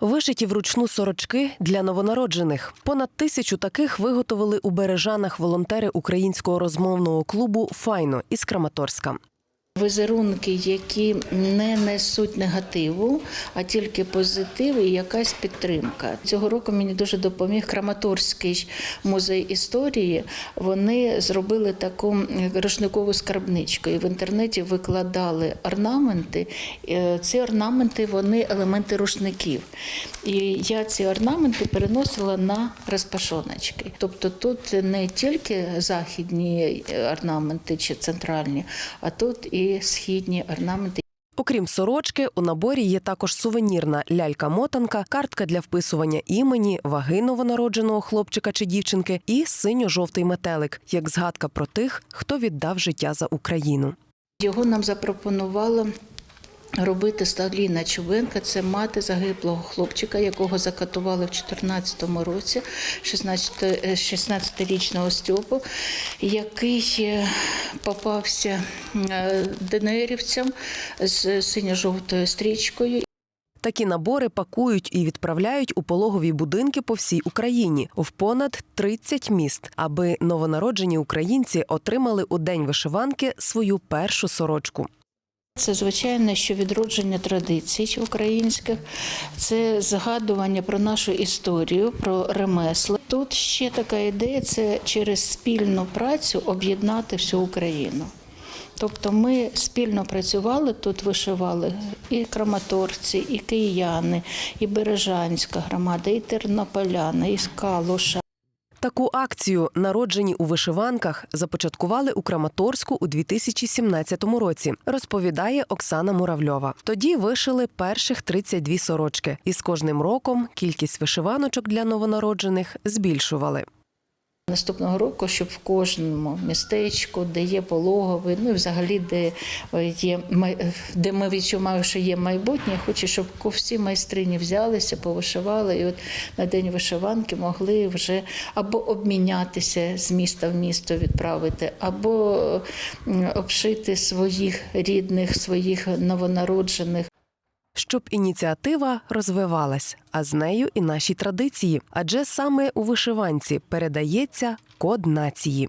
Вишиті вручну сорочки для новонароджених. Понад тисячу таких виготовили у Бережанах волонтери українського розмовного клубу Файно із Краматорська. Візерунки, які не несуть негативу, а тільки позитив і якась підтримка. Цього року мені дуже допоміг Краматорський музей історії. Вони зробили таку рушникову скарбничку і в інтернеті викладали орнаменти. Е, Ці орнаменти вони елементи рушників. І я ці орнаменти переносила на розпашоночки. Тобто тут не тільки західні орнаменти чи центральні, а тут і східні орнаменти. Окрім сорочки, у наборі є також сувенірна лялька-мотанка, картка для вписування імені, ваги новонародженого хлопчика чи дівчинки і синьо-жовтий метелик, як згадка про тих, хто віддав життя за Україну. Його нам запропонувала робити Сталіна Чубенка. Це мати загиблого хлопчика, якого закатували в 2014 році, 16 е, 16-річного Стьопу, який е, попався е, ДНРівцям з синьо-жовтою стрічкою. Такі набори пакують і відправляють у пологові будинки по всій Україні в понад 30 міст, аби новонароджені українці отримали у день вишиванки свою першу сорочку. Це звичайно, що відродження традицій українських, це згадування про нашу історію, про ремесло. Тут ще така ідея це через спільну працю об'єднати всю Україну. Тобто ми спільно працювали, тут вишивали і краматорці, і кияни, і Бережанська громада, і тернополяни, і Калуша. Таку акцію Народжені у вишиванках започаткували у Краматорську у 2017 році, розповідає Оксана Муравльова. Тоді вишили перших 32 сорочки, і з кожним роком кількість вишиваночок для новонароджених збільшували. Наступного року, щоб в кожному містечку, де є пологовий, ну і взагалі, де е, є де ми відчуваємо, що є майбутнє, я хочу, щоб всі майстрині взялися, повишивали, і от на день вишиванки могли вже або обмінятися з міста в місто, відправити, або обшити своїх рідних, своїх новонароджених. Щоб ініціатива розвивалась, а з нею і наші традиції. Адже саме у вишиванці передається код нації.